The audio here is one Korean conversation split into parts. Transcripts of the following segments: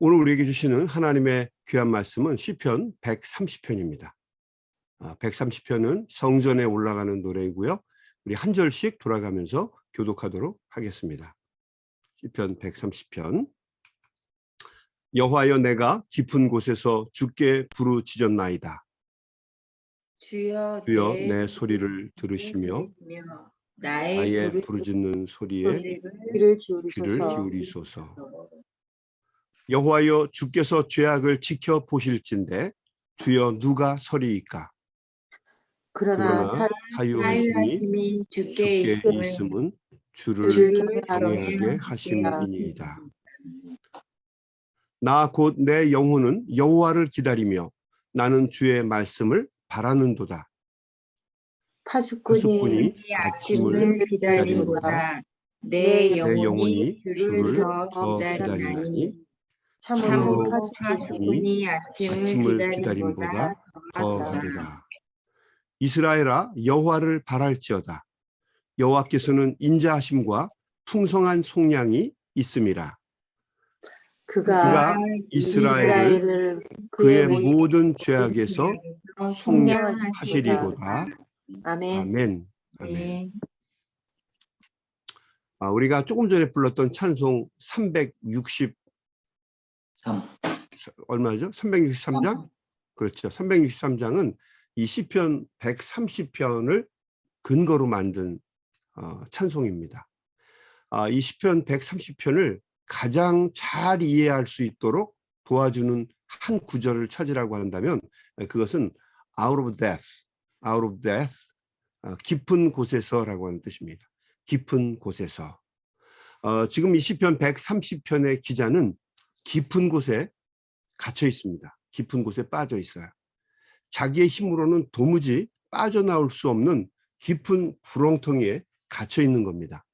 오늘 우리에게 주시는 하나님의 귀한 말씀은 시편 130편입니다. 130편은 성전에 올라가는 노래이고요. 우리 한 절씩 돌아가면서 교독하도록 하겠습니다. 시편 130편 여호와여 내가 깊은 곳에서 주께 부르짖었나이다. 주여, 주여 내 소리를 들으시며 나의, 나의 부르짖는 소리에 귀를 기울이소서. 여호와여 주께서 죄악을 지켜 보실진데 주여 누가 서리이까? 그러나 그러나 사 사유하심이 주께 주께 있음은 주를 주를 경외하게 하심이니이다. 나 곧 내 영혼은 여호와를 기다리며 나는 주의 말씀을 바라는도다. 파수꾼이 파수꾼이 아침을 기다리보다. 내내 영혼이 영혼이 주를 더 기다리나니 참으로 파수꾼이 아침을 기다림보다 더. 하리라. 이스라엘아 여호와를 바랄지어다. 여호와께서는 인자하심과 풍성한 속량이 있음이라. 그가, 그가 이스라엘을 이스라엘을 그의 그의 모 모든 죄악에서 속량하시리로다. 아멘. 아멘. 아멘. 네. 아, 우리가 조금 전에 불렀던 찬송 360 3. 얼마죠? 363장? 그렇죠. 363장은 이 시편 130편을 근거로 만든 어, 찬송입니다. 아, 이 시편 130편을 가장 잘 이해할 수 있도록 도와주는 한 구절을 찾으라고 한다면 그것은 out of death, out of death, 어, 깊은 곳에서라고 하는 뜻입니다. 깊은 곳에서. 어, 지금 이 시편 130편의 기자는 깊은 곳에 갇혀 있습니다. 깊은 곳에 빠져 있어요. 자기의 힘으로는 도무지 빠져나올 수 없는 깊은 구렁텅이에 갇혀 있는 겁니다.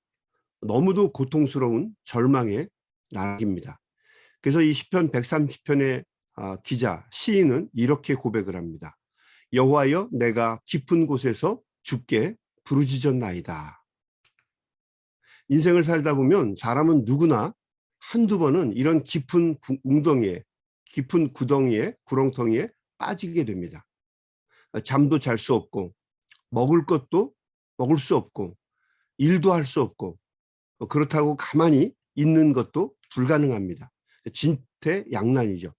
너무도 고통스러운 절망의 낙입니다. 그래서 이 시편 130편의 아, 기자 시인은 이렇게 고백을 합니다. 여호와여 내가 깊은 곳에서 주께 부르짖었나이다. 인생을 살다 보면 사람은 누구나 한두 번은 이런 깊은 구- 웅덩이에 깊은 구덩이에 구렁텅이에 빠지게 됩니다. 잠도 잘 수 없고 먹을 것도 먹을 수 없고 일도 할 수 없고 어, 그렇다고 가만히 있는 것도 불가능합니다. 진퇴양난이죠.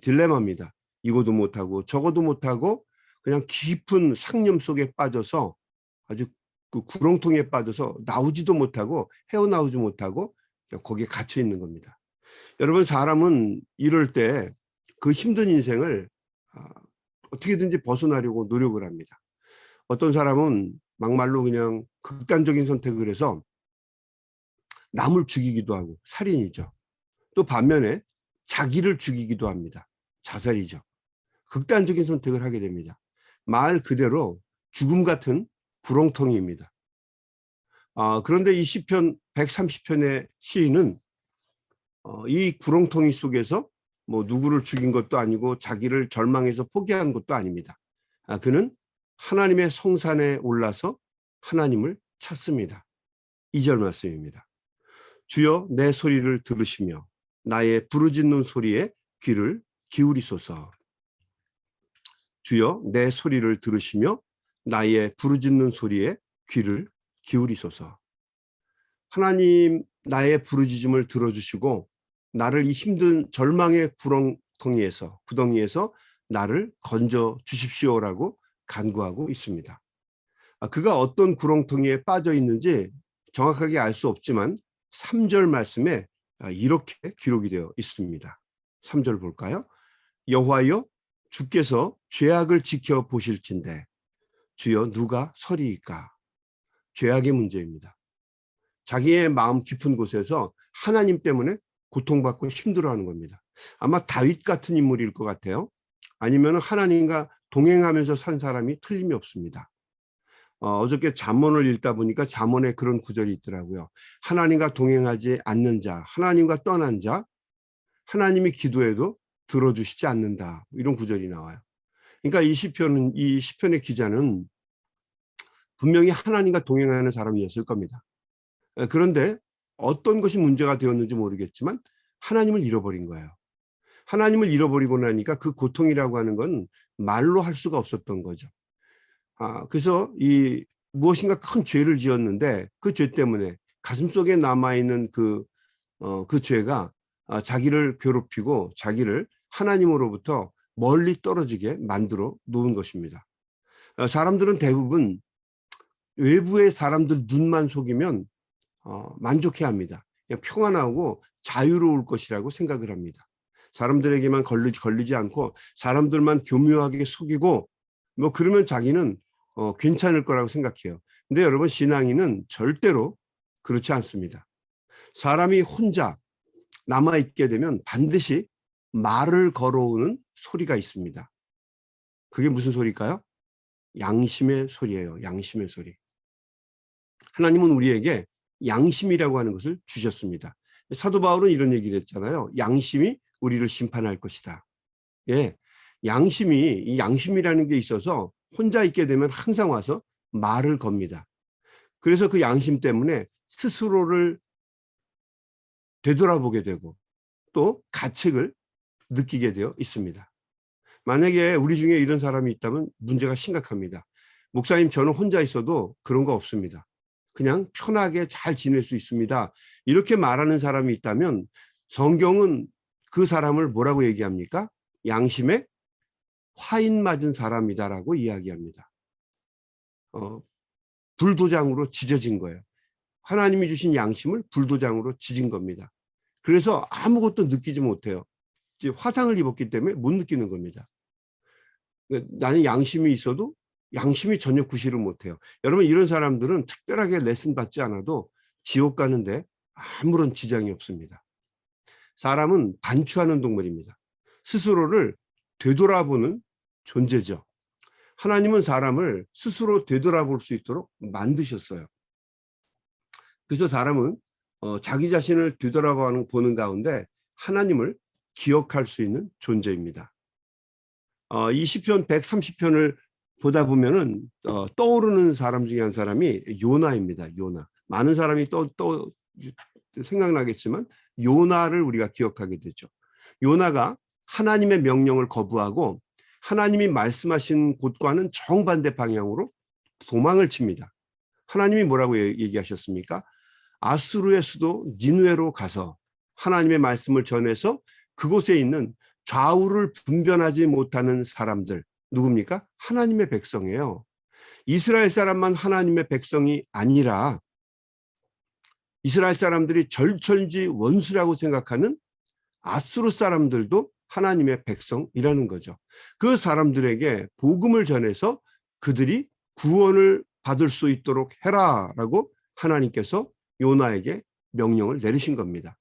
딜레마입니다. 이거도 못하고 저거도 못하고 그냥 깊은 상념 속에 빠져서 아주 그 구렁텅이에 빠져서 나오지도 못하고 헤어나오지 못하고 거기에 갇혀 있는 겁니다. 여러분 사람은 이럴 때 그 힘든 인생을 아, 어떻게든지 벗어나려고 노력을 합니다. 어떤 사람은 막말로 그냥 극단적인 선택을 해서 남을 죽이기도 하고 살인이죠. 또 반면에 자기를 죽이기도 합니다. 자살이죠. 극단적인 선택을 하게 됩니다. 말 그대로 죽음 같은 구렁텅이입니다. 아, 그런데 이 시편 130편의 시인은 어, 이 구렁텅이 속에서 뭐 누구를 죽인 것도 아니고 자기를 절망해서 포기한 것도 아닙니다. 아, 그는 하나님의 성산에 올라서 하나님을 찾습니다. 2절 말씀입니다. 주여 내 소리를 들으시며 나의 부르짖는 소리에 귀를 기울이소서. 주여 내 소리를 들으시며 나의 부르짖는 소리에 귀를 기울이소서. 하나님 나의 부르짖음을 들어주시고 나를 이 힘든 절망의 구렁텅이에서 구덩이에서 나를 건져 주십시오라고 간구하고 있습니다. 아, 그가 어떤 구렁텅이에 빠져 있는지 정확하게 알 수 없지만 3절 말씀에 아, 이렇게 기록이 되어 있습니다. 3절 볼까요? 여호와여 주께서 죄악을 지켜 보실진데 주여 누가 서리이까? 죄악의 문제입니다. 자기의 마음 깊은 곳에서 하나님 때문에 고통받고 힘들어하는 겁니다. 아마 다윗 같은 인물일 것 같아요. 아니면 하나님과 동행하면서 산 사람이 틀림이 없습니다. 어, 저께 잠언을 읽다 보니까 잠언에 그런 구절이 있더라고요. 하나님과 동행하지 않는 자, 하나님과 떠난 자, 하나님이 기도해도 들어주시지 않는다. 이런 구절이 나와요. 그러니까 이 시편은 이 시편의 기자는 분명히 하나님과 동행하는 사람이었을 겁니다. 에, 그런데 어떤 것이 문제가 되었는지 모르겠지만 하나님을 잃어버린 거예요. 하나님을 잃어버리고 나니까 그 고통이라고 하는 건 말로 할 수가 없었던 거죠. 아, 그래서 이 무엇인가 큰 죄를 지었는데 그 죄 때문에 가슴 속에 남아있는 그, 어, 그 죄가 아, 자기를 괴롭히고 자기를 하나님으로부터 멀리 떨어지게 만들어 놓은 것입니다. 어, 사람들은 대부분 외부의 사람들 눈만 속이면 어, 만족해 합니다. 그냥 평안하고 자유로울 것이라고 생각을 합니다. 사람들에게만 걸리지, 걸리지 않고 사람들만 교묘하게 속이고 뭐 그러면 자기는 어, 괜찮을 거라고 생각해요. 근데 여러분 신앙인은 절대로 그렇지 않습니다. 사람이 혼자 남아 있게 되면 반드시 말을 걸어오는 소리가 있습니다. 그게 무슨 소리일까요? 양심의 소리예요. 양심의 소리. 하나님은 우리에게 양심이라고 하는 것을 주셨습니다. 사도 바울은 이런 얘기를 했잖아요. 양심이 우리를 심판할 것이다. 예. 양심이 이 양심이라는 게 있어서 혼자 있게 되면 항상 와서 말을 겁니다. 그래서 그 양심 때문에 스스로를 되돌아보게 되고 또 가책을 느끼게 되어 있습니다. 만약에 우리 중에 이런 사람이 있다면 문제가 심각합니다. 목사님, 저는 혼자 있어도 그런 거 없습니다. 그냥 편하게 잘 지낼 수 있습니다. 이렇게 말하는 사람이 있다면 성경은 그 사람을 뭐라고 얘기합니까? 양심에 화인 맞은 사람이다라고 이야기합니다. 어, 불도장으로 지져진 거예요. 하나님이 주신 양심을 불도장으로 지진 겁니다. 그래서 아무것도 느끼지 못해요. 화상을 입었기 때문에 못 느끼는 겁니다. 그러니까 나는 양심이 있어도 양심이 전혀 구실을 못해요. 여러분 이런 사람들은 특별하게 레슨 받지 않아도 지옥 가는데 아무런 지장이 없습니다. 사람은 반추하는 동물입니다. 스스로를 되돌아보는 존재죠. 하나님은 사람을 스스로 되돌아볼 수 있도록 만드셨어요. 그래서 사람은 어, 자기 자신을 되돌아보는 보는 가운데 하나님을 기억할 수 있는 존재입니다. 어, 이 시편 130편을 보다 보면은 어, 떠오르는 사람 중에 한 사람이 요나입니다. 요나. 많은 사람이 또 또 생각나겠지만 요나를 우리가 기억하게 되죠. 요나가 하나님의 명령을 거부하고 하나님이 말씀하신 곳과는 정반대 방향으로 도망을 칩니다. 하나님이 뭐라고 얘기하셨습니까? 아수르의 수도 니누에로 가서 하나님의 말씀을 전해서 그곳에 있는 좌우를 분별하지 못하는 사람들 누굽니까? 하나님의 백성이에요. 이스라엘 사람만 하나님의 백성이 아니라 이스라엘 사람들이 절천지 원수라고 생각하는 아수르 사람들도 하나님의 백성이라는 거죠. 그 사람들에게 복음을 전해서 그들이 구원을 받을 수 있도록 해라라고 하나님께서 요나에게 명령을 내리신 겁니다.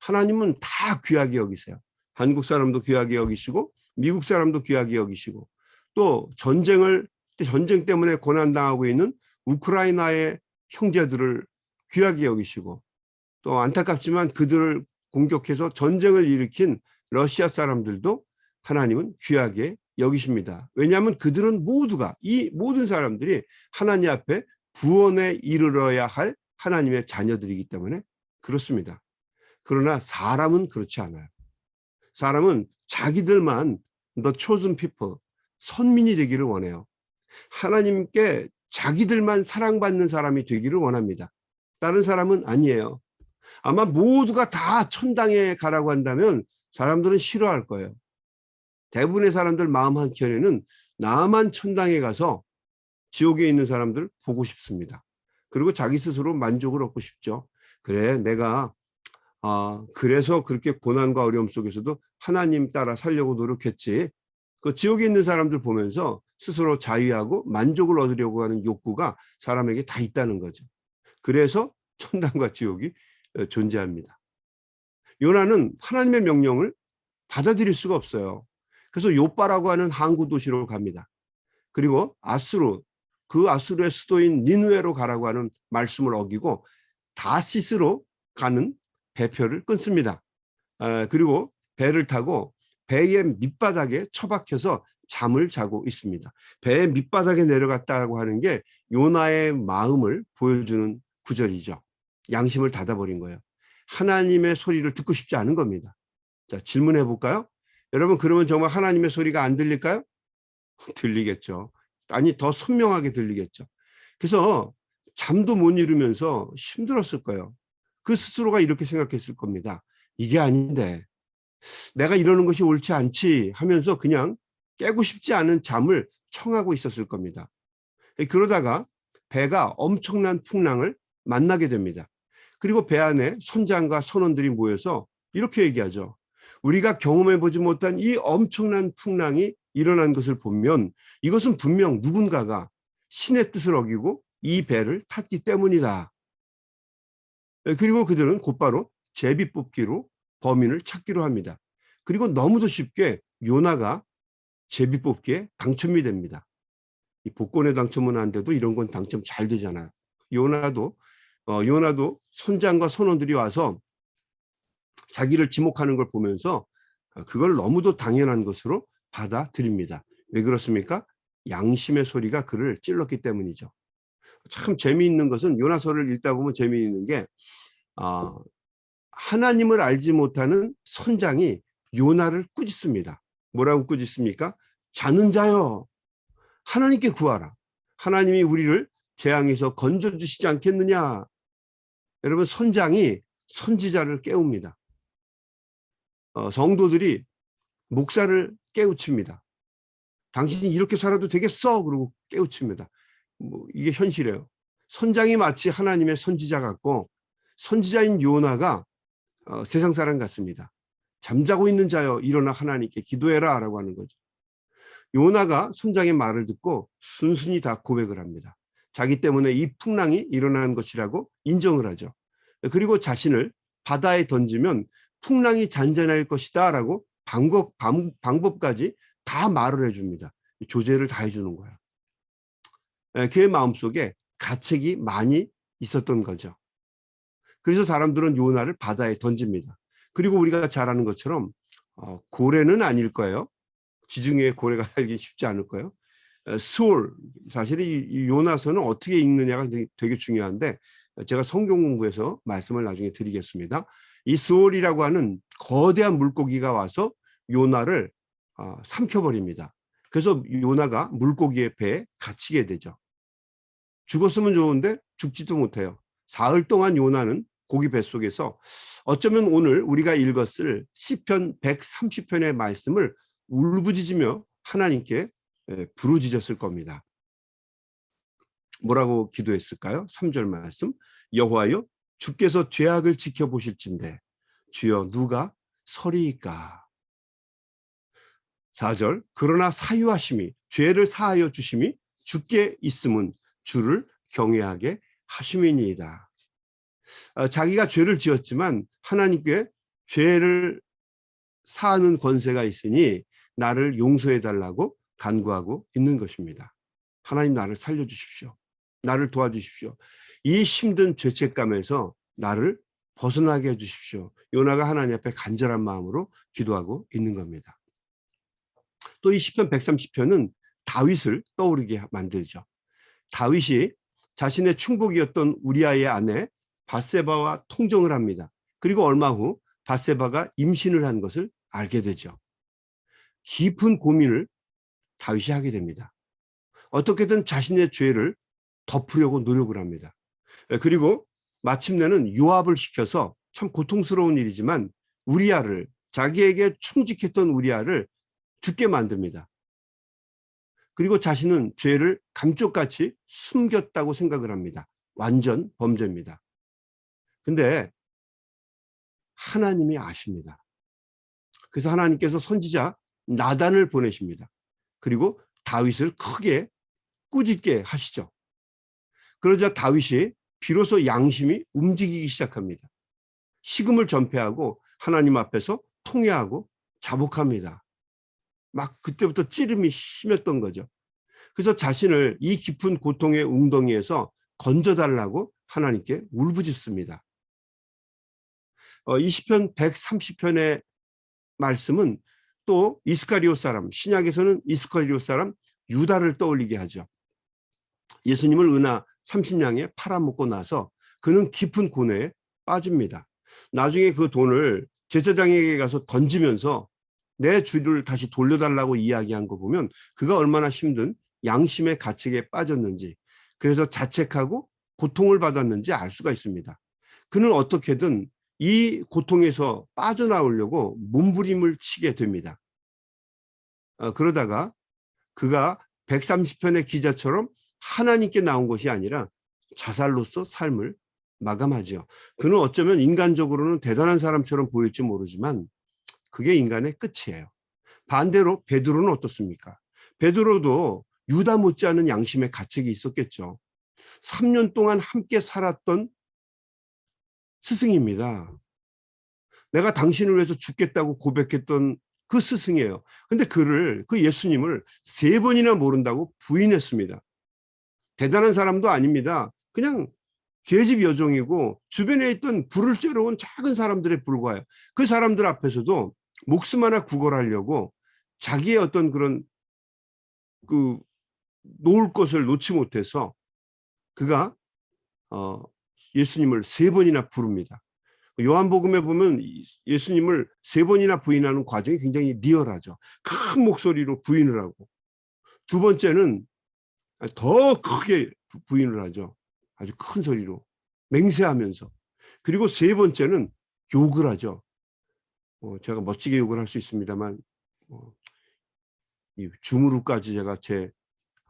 하나님은 다 귀하게 여기세요. 한국 사람도 귀하게 여기시고 미국 사람도 귀하게 여기시고 또 전쟁을 전쟁 때문에 고난당하고 있는 우크라이나의 형제들을 귀하게 여기시고 또 안타깝지만 그들을 공격해서 전쟁을 일으킨 러시아 사람들도 하나님은 귀하게 여기십니다. 왜냐하면 그들은 모두가 이 모든 사람들이 하나님 앞에 구원에 이르러야 할 하나님의 자녀들이기 때문에 그렇습니다. 그러나 사람은 그렇지 않아요. 사람은 자기들만 the chosen people, 선민이 되기를 원해요. 하나님께 자기들만 사랑받는 사람이 되기를 원합니다. 다른 사람은 아니에요. 아마 모두가 다 천당에 가라고 한다면 사람들은 싫어할 거예요. 대부분의 사람들 마음 한켠에는 나만 천당에 가서 지옥에 있는 사람들 보고 싶습니다. 그리고 자기 스스로 만족을 얻고 싶죠. 그래, 내가 아, 그래서 그렇게 고난과 어려움 속에서도 하나님 따라 살려고 노력했지. 그 지옥에 있는 사람들 보면서 스스로 자유하고 만족을 얻으려고 하는 욕구가 사람에게 다 있다는 거죠. 그래서 천당과 지옥이 어, 존재합니다. 요나는 하나님의 명령을 받아들일 수가 없어요. 그래서 요빠라고 하는 항구 도시로 갑니다. 그리고 아수르, 그 아수르의 수도인 니누에로 가라고 하는 말씀을 어기고 다시스로 가는 배표를 끊습니다. 아, 그리고 배를 타고 배의 밑바닥에 처박혀서 잠을 자고 있습니다. 배의 밑바닥에 내려갔다고 하는 게 요나의 마음을 보여주는 구절이죠. 양심을 닫아버린 거예요. 하나님의 소리를 듣고 싶지 않은 겁니다. 자, 질문해 볼까요? 여러분 그러면 정말 하나님의 소리가 안 들릴까요? 들리겠죠. 아니 더 선명하게 들리겠죠. 그래서 잠도 못 이루면서 힘들었을 거예요. 그 스스로가 이렇게 생각했을 겁니다. 이게 아닌데 내가 이러는 것이 옳지 않지 하면서 그냥 깨고 싶지 않은 잠을 청하고 있었을 겁니다. 그러다가 배가 엄청난 풍랑을 만나게 됩니다. 그리고 배 안에 선장과 선원들이 모여서 이렇게 얘기하죠. 우리가 경험해 보지 못한 이 엄청난 풍랑이 일어난 것을 보면 이것은 분명 누군가가 신의 뜻을 어기고 이 배를 탔기 때문이다. 그리고 그들은 곧바로 제비 뽑기로 범인을 찾기로 합니다. 그리고 너무도 쉽게 요나가 제비 뽑기에 당첨이 됩니다. 이 복권에 당첨은 안 돼도 이런 건 당첨 잘 되잖아요. 요나도 어, 요나도 선장과 선원들이 와서 자기를 지목하는 걸 보면서 어, 그걸 너무도 당연한 것으로 받아들입니다. 왜 그렇습니까? 양심의 소리가 그를 찔렀기 때문이죠. 참 재미있는 것은 요나서를 읽다 보면 재미있는 게 아, 하나님을 알지 못하는 선장이 요나를 꾸짖습니다. 뭐라고 꾸짖습니까? 자는 자여 하나님께 구하라. 하나님이 우리를 재앙에서 건져주시지 않겠느냐. 여러분 선장이 선지자를 깨웁니다. 어, 성도들이 목사를 깨우칩니다. 당신이 이렇게 살아도 되겠어? 그러고 깨우칩니다. 뭐 이게 현실이에요. 선장이 마치 하나님의 선지자 같고 선지자인 요나가 어, 세상 사람 같습니다. 잠자고 있는 자여 일어나 하나님께 기도해라 라고 하는 거죠. 요나가 선장의 말을 듣고 순순히 다 고백을 합니다. 자기 때문에 이 풍랑이 일어난 것이라고 인정을 하죠. 그리고 자신을 바다에 던지면 풍랑이 잔잔할 것이다 라고 방법, 방, 방법까지 다 말을 해줍니다. 조제를 다 해주는 거예요. 에, 그의 마음속에 가책이 많이 있었던 거죠. 그래서 사람들은 요나를 바다에 던집니다. 그리고 우리가 잘 아는 것처럼 어, 고래는 아닐 거예요. 지중해에 고래가 살기 쉽지 않을 거예요. 에, 스올 사실 이, 이 요나서는 어떻게 읽느냐가 되게, 중요한데 제가 성경 공부에서 말씀을 나중에 드리겠습니다. 이 스올이라고 하는 거대한 물고기가 와서 요나를 어, 삼켜버립니다. 그래서 요나가 물고기의 배에 갇히게 되죠. 죽었으면 좋은데 죽지도 못해요. 사흘 동안 요나는 고기 뱃속에서 어쩌면 오늘 우리가 읽었을 시편 130편의 말씀을 울부짖으며 하나님께 예, 부르짖었을 겁니다. 뭐라고 기도했을까요? 3절 말씀 여호와여 주께서 죄악을 지켜보실진데 주여 누가 서리이까 4절 그러나 사유하심이 죄를 사하여 주심이 주께 있음은 주를 경외하게 하심이니이다. 어, 자기가 죄를 지었지만 하나님께 죄를 사하는 권세가 있으니 나를 용서해 달라고 간구하고 있는 것입니다. 하나님 나를 살려 주십시오. 나를 도와주십시오. 이 힘든 죄책감에서 나를 벗어나게 해 주십시오. 요나가 하나님 앞에 간절한 마음으로 기도하고 있는 겁니다. 또 이 시편 130편은 다윗을 떠오르게 만들죠. 다윗이 자신의 충복이었던 우리아의 아내 바세바와 통정을 합니다. 그리고 얼마 후 바세바가 임신을 한 것을 알게 되죠. 깊은 고민을 다윗이 하게 됩니다. 어떻게든 자신의 죄를 덮으려고 노력을 합니다. 그리고 마침내는 요압을 시켜서 참 고통스러운 일이지만 우리아를 자기에게 충직했던 우리아를 죽게 만듭니다. 그리고 자신은 죄를 감쪽같이 숨겼다고 생각을 합니다. 완전 범죄입니다. 근데 하나님이 아십니다. 그래서 하나님께서 선지자 나단을 보내십니다. 그리고 다윗을 크게 꾸짖게 하시죠. 그러자 다윗이 비로소 양심이 움직이기 시작합니다. 식음을 전폐하고 하나님 앞에서 통회하고 자복합니다. 막 그때부터 찌름이 심했던 거죠. 그래서 자신을 이 깊은 고통의 웅덩이에서 건져달라고 하나님께 울부짖습니다. 어, 20편 130편의 말씀은 또 이스카리오 사람, 신약에서는 이스카리오 사람 유다를 떠올리게 하죠. 예수님을 은하 30냥에 팔아먹고 나서 그는 깊은 고뇌에 빠집니다. 나중에 그 돈을 제사장에게 가서 던지면서 내 주를 다시 돌려달라고 이야기한 거 보면 그가 얼마나 힘든 양심의 가책에 빠졌는지 그래서 자책하고 고통을 받았는지 알 수가 있습니다. 그는 어떻게든 이 고통에서 빠져나오려고 몸부림을 치게 됩니다. 어, 그러다가 그가 130편의 기자처럼 하나님께 나온 것이 아니라 자살로서 삶을 마감하죠. 그는 어쩌면 인간적으로는 대단한 사람처럼 보일지 모르지만 그게 인간의 끝이에요. 반대로 베드로는 어떻습니까? 베드로도 유다 못지않은 양심의 가책이 있었겠죠. 3년 동안 함께 살았던 스승입니다. 내가 당신을 위해서 죽겠다고 고백했던 그 스승이에요. 근데 그를 그 예수님을 세 번이나 모른다고 부인했습니다. 대단한 사람도 아닙니다. 그냥 계집 여종이고 주변에 있던 불을 쬐러 온 작은 사람들에 불과해요. 그 사람들 앞에서도 목숨 하나 구걸하려고 자기의 어떤 그런 그 놓을 것을 놓지 못해서 그가 어 예수님을 세 번이나 부릅니다. 요한복음에 보면 이 예수님을 세 번이나 부인하는 과정이 굉장히 리얼하죠. 큰 목소리로 부인을 하고 두 번째는 더 크게 부- 부인을 하죠. 아주 큰 소리로 맹세하면서 그리고 세 번째는 욕을 하죠. 어, 제가 멋지게 욕을 할 수 있습니다만 어, 이 줌으로까지 제가 제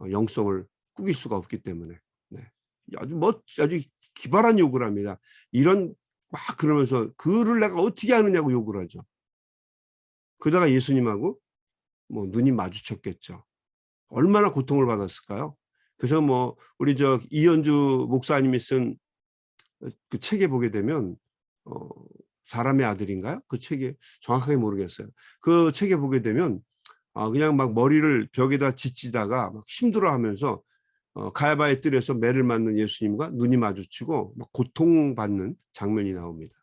어, 영성을 꾸길 수가 없기 때문에 네. 아주 멋 아주 기발한 욕을 합니다. 이런 막 그러면서 그를 내가 어떻게 하느냐고 욕을 하죠. 그러다가 예수님하고 뭐 눈이 마주쳤겠죠. 얼마나 고통을 받았을까요? 그래서 뭐 우리 저 이현주 목사님이 쓴 그 책에 보게 되면 어 사람의 아들인가요? 그 책에 정확하게 모르겠어요. 그 책에 보게 되면 아 그냥 막 머리를 벽에다 짓지다가 막 힘들어하면서 어, 가야바의 뜰에서 매를 맞는 예수님과 눈이 마주치고 막 고통받는 장면이 나옵니다.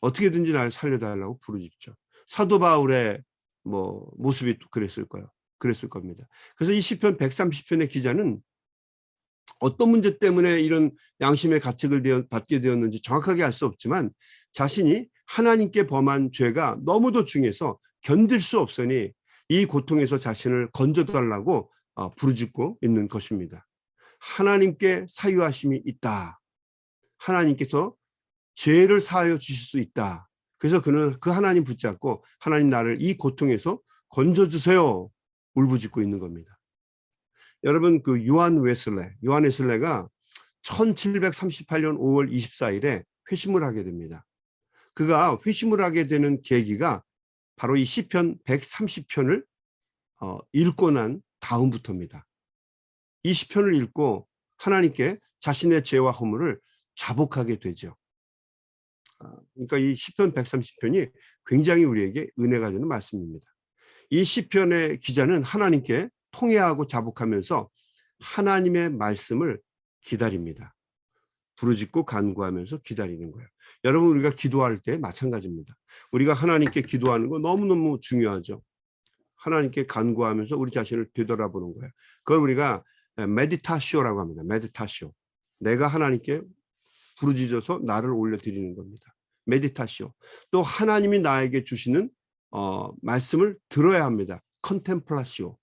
어떻게든지 날 살려달라고 부르짖죠. 사도 바울의 뭐 모습이 또 그랬을 거예요. 그랬을 겁니다. 그래서 이 시편 130편의 기자는 어떤 문제 때문에 이런 양심의 가책을 받게 되었는지 정확하게 알 수 없지만 자신이 하나님께 범한 죄가 너무도 중해서 견딜 수 없으니 이 고통에서 자신을 건져달라고 어, 부르짖고 있는 것입니다. 하나님께 사유하심이 있다. 하나님께서 죄를 사하여 주실 수 있다. 그래서 그는 그 하나님 붙잡고 하나님 나를 이 고통에서 건져주세요. 울부짖고 있는 겁니다. 여러분 그 요한 웨슬레, 요한 웨슬레가 1738년 5월 24일에 회심을 하게 됩니다. 그가 회심을 하게 되는 계기가 바로 이 시편 130편을 어, 읽고 난 다음부터입니다. 이 시편을 읽고 하나님께 자신의 죄와 허물을 자복하게 되죠. 아, 그러니까 이 시편 130편이 굉장히 우리에게 은혜가 되는 말씀입니다. 이 시편의 기자는 하나님께 통회하고 자복하면서 하나님의 말씀을 기다립니다. 부르짖고 간구하면서 기다리는 거예요. 여러분 우리가 기도할 때 마찬가지입니다. 우리가 하나님께 기도하는 거 너무너무 중요하죠. 하나님께 간구하면서 우리 자신을 되돌아보는 거예요. 그걸 우리가 메디타시오라고 합니다. 메디타시오. 내가 하나님께 부르짖어서 나를 올려드리는 겁니다. 메디타시오. 또 하나님이 나에게 주시는 어, 말씀을 들어야 합니다. 컨템플라시오.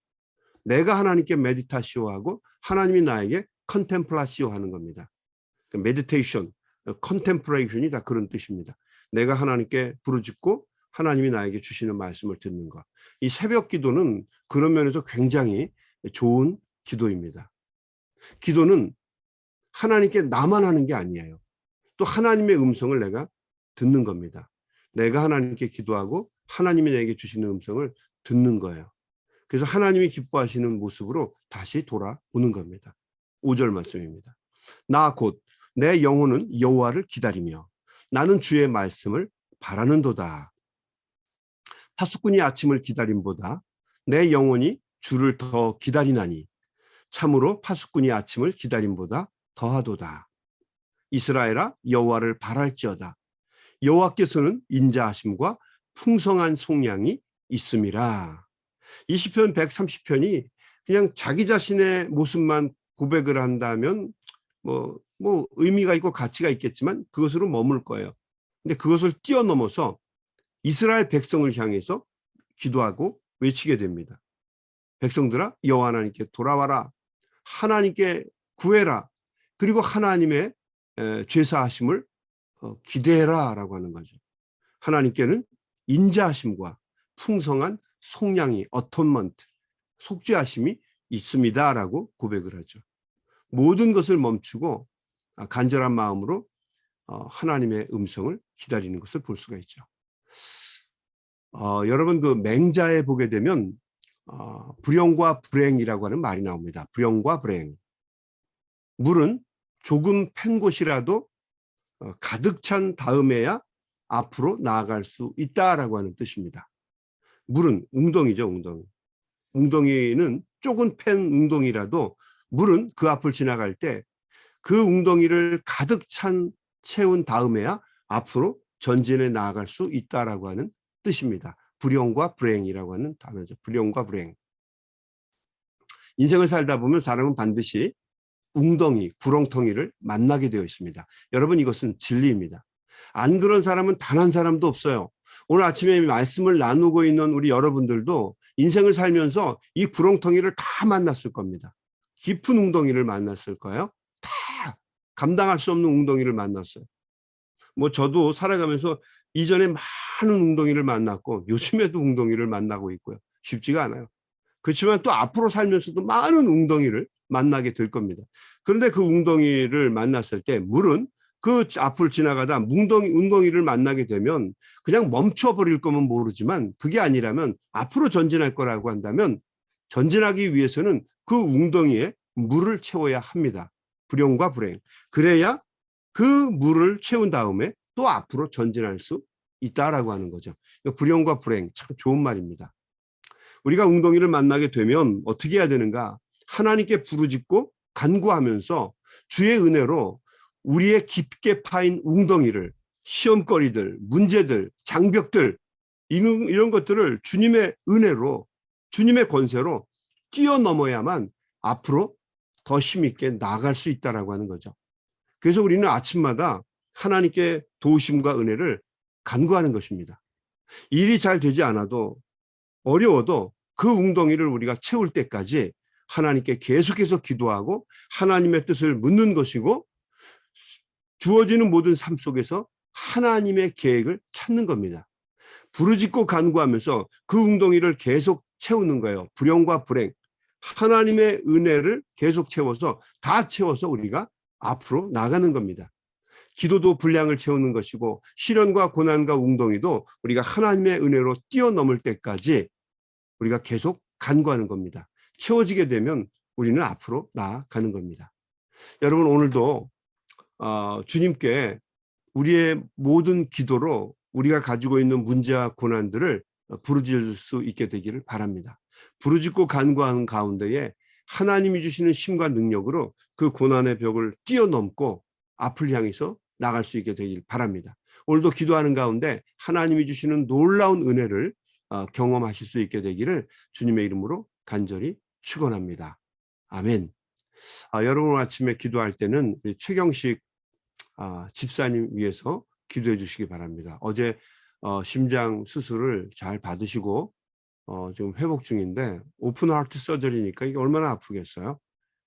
내가 하나님께 메디타시오하고 하나님이 나에게 컨템플라시오 하는 겁니다. 메디테이션, 컨템플레이션이 다 그런 뜻입니다. 내가 하나님께 부르짖고 하나님이 나에게 주시는 말씀을 듣는 것. 이 새벽 기도는 그런 면에서 굉장히 좋은 기도입니다. 기도는 하나님께 나만 하는 게 아니에요. 또 하나님의 음성을 내가 듣는 겁니다. 내가 하나님께 기도하고 하나님이 내게 주시는 음성을 듣는 거예요. 그래서 하나님이 기뻐하시는 모습으로 다시 돌아오는 겁니다. 5절 말씀입니다. 나 곧 내 영혼은 여호와를 기다리며 나는 주의 말씀을 바라는도다. 파수꾼이 아침을 기다림보다 내 영혼이 주를 더 기다리나니 참으로 파수꾼이 아침을 기다림보다 더하도다. 이스라엘아 여호와를 바랄지어다. 여호와께서는 인자하심과 풍성한 속량이 있음이라. 이 시편 130편이 그냥 자기 자신의 모습만 고백을 한다면 뭐, 뭐 의미가 있고 가치가 있겠지만 그것으로 머물 거예요. 근데 그것을 뛰어넘어서 이스라엘 백성을 향해서 기도하고 외치게 됩니다. 백성들아 여호와 하나님께 돌아와라. 하나님께 구해라. 그리고 하나님의 에, 죄사하심을 어, 기대해라 라고 하는 거죠. 하나님께는 인자하심과 풍성한 속량이 어톤먼트 속죄하심이 있습니다 라고 고백을 하죠. 모든 것을 멈추고 아, 간절한 마음으로 어, 하나님의 음성을 기다리는 것을 볼 수가 있죠. 어, 여러분 그 맹자에 보게 되면 어, 불영과 불행이라고 하는 말이 나옵니다. 불영과 불행. 물은 조금 팬 곳이라도 어, 가득 찬 다음에야 앞으로 나아갈 수 있다라고 하는 뜻입니다. 물은 웅덩이죠, 웅덩이. 웅덩이는 조금 팬 웅덩이라도 물은 그 앞을 지나갈 때 그 웅덩이를 가득 찬 채운 다음에야 앞으로 전진해 나아갈 수 있다라고 하는 뜻입니다. 불용과 불행이라고 하는 단어죠. 불용과 불행. 인생을 살다 보면 사람은 반드시 웅덩이, 구렁텅이를 만나게 되어 있습니다. 여러분 이것은 진리입니다. 안 그런 사람은 단 한 사람도 없어요. 오늘 아침에 말씀을 나누고 있는 우리 여러분들도 인생을 살면서 이 구렁텅이를 다 만났을 겁니다. 깊은 웅덩이를 만났을 거예요. 다 감당할 수 없는 웅덩이를 만났어요. 뭐 저도 살아가면서 이전에 많은 웅덩이를 만났고 요즘에도 웅덩이를 만나고 있고요. 쉽지가 않아요. 그렇지만 또 앞으로 살면서도 많은 웅덩이를 만나게 될 겁니다. 그런데 그 웅덩이를 만났을 때 물은 그 앞을 지나가다 웅덩이, 웅덩이를 만나게 되면 그냥 멈춰버릴 거면 모르지만 그게 아니라면 앞으로 전진할 거라고 한다면 전진하기 위해서는 그 웅덩이에 물을 채워야 합니다. 불용과 불행. 그래야 그 물을 채운 다음에 또 앞으로 전진할 수 있다라고 하는 거죠. 불용과 불행 참 좋은 말입니다. 우리가 웅덩이를 만나게 되면 어떻게 해야 되는가? 하나님께 부르짖고 간구하면서 주의 은혜로 우리의 깊게 파인 웅덩이를 시험거리들, 문제들, 장벽들 이런, 이런 것들을 주님의 은혜로 주님의 권세로 뛰어넘어야만 앞으로 더 힘있게 나아갈 수 있다라고 하는 거죠. 그래서 우리는 아침마다 하나님께 도우심과 은혜를 간구하는 것입니다. 일이 잘 되지 않아도 어려워도 그 웅덩이를 우리가 채울 때까지 하나님께 계속해서 기도하고 하나님의 뜻을 묻는 것이고 주어지는 모든 삶 속에서 하나님의 계획을 찾는 겁니다. 부르짖고 간구하면서 그 웅덩이를 계속 채우는 거예요. 불행과 불행. 하나님의 은혜를 계속 채워서 다 채워서 우리가 앞으로 나가는 겁니다. 기도도 분량을 채우는 것이고 시련과 고난과 웅덩이도 우리가 하나님의 은혜로 뛰어넘을 때까지 우리가 계속 간구하는 겁니다. 채워지게 되면 우리는 앞으로 나아가는 겁니다. 여러분 오늘도 어, 주님께 우리의 모든 기도로 우리가 가지고 있는 문제와 고난들을 부르짖을 수 있게 되기를 바랍니다. 부르짖고 간구하는 가운데에 하나님이 주시는 힘과 능력으로 그 고난의 벽을 뛰어넘고 앞을 향해서 나갈 수 있게 되길 바랍니다. 오늘도 기도하는 가운데 하나님이 주시는 놀라운 은혜를 어, 경험하실 수 있게 되기를 주님의 이름으로 간절히 축원합니다. 아멘. 아, 여러분 아침에 기도할 때는 최경식 아, 집사님 위해서 기도해 주시기 바랍니다. 어제 어, 심장 수술을 잘 받으시고 어, 지금 회복 중인데 오픈 하트 서저리니까 이게 얼마나 아프겠어요.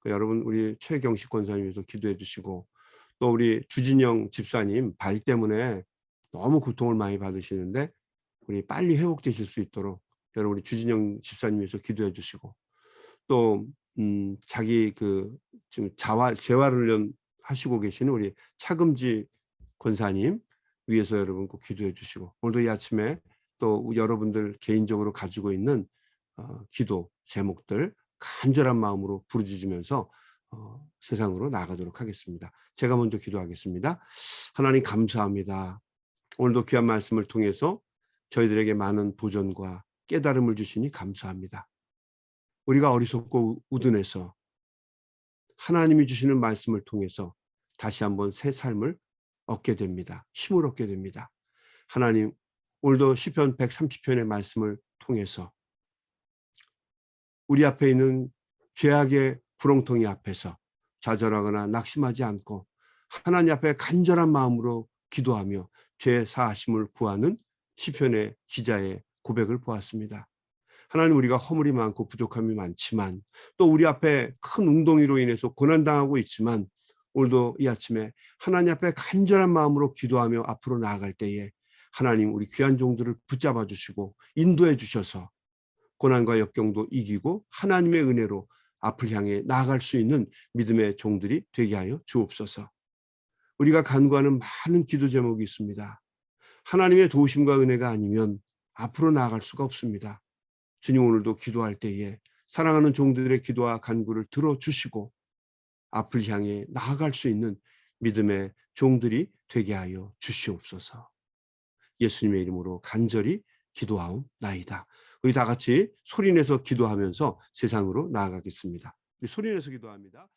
그 여러분 우리 최경식 권사님 위해서 기도해 주시고 또 우리 주진영 집사님 발 때문에 너무 고통을 많이 받으시는데 우리 빨리 회복되실 수 있도록 여러분 우리 주진영 집사님 위해서 기도해 주시고 또 음, 자기 그 지금 자활 재활훈련 하시고 계시는 우리 차금지 권사님 위해서 여러분 꼭 기도해 주시고 오늘도 이 아침에 또 여러분들 개인적으로 가지고 있는 어, 기도 제목들 간절한 마음으로 부르짖으면서 어, 세상으로 나가도록 하겠습니다. 제가 먼저 기도하겠습니다. 하나님 감사합니다. 오늘도 귀한 말씀을 통해서 저희들에게 많은 도전과 깨달음을 주시니 감사합니다. 우리가 어리석고 우둔해서 하나님이 주시는 말씀을 통해서 다시 한번 새 삶을 얻게 됩니다. 힘을 얻게 됩니다. 하나님 오늘도 시편 130편의 말씀을 통해서 우리 앞에 있는 죄악의 구렁텅이 앞에서 좌절하거나 낙심하지 않고 하나님 앞에 간절한 마음으로 기도하며 죄 사하심을 구하는 시편의 기자의 고백을 보았습니다. 하나님 우리가 허물이 많고 부족함이 많지만 또 우리 앞에 큰 웅덩이로 인해서 고난당하고 있지만 오늘도 이 아침에 하나님 앞에 간절한 마음으로 기도하며 앞으로 나아갈 때에 하나님 우리 귀한 종들을 붙잡아 주시고 인도해 주셔서 고난과 역경도 이기고 하나님의 은혜로 앞을 향해 나아갈 수 있는 믿음의 종들이 되게 하여 주옵소서. 우리가 간구하는 많은 기도 제목이 있습니다. 하나님의 도우심과 은혜가 아니면 앞으로 나아갈 수가 없습니다. 주님 오늘도 기도할 때에 사랑하는 종들의 기도와 간구를 들어주시고 앞을 향해 나아갈 수 있는 믿음의 종들이 되게 하여 주시옵소서. 예수님의 이름으로 간절히 기도하옵나이다. 우리 다 같이 소리내서 기도하면서 세상으로 나아가겠습니다. 소리내서 기도합니다.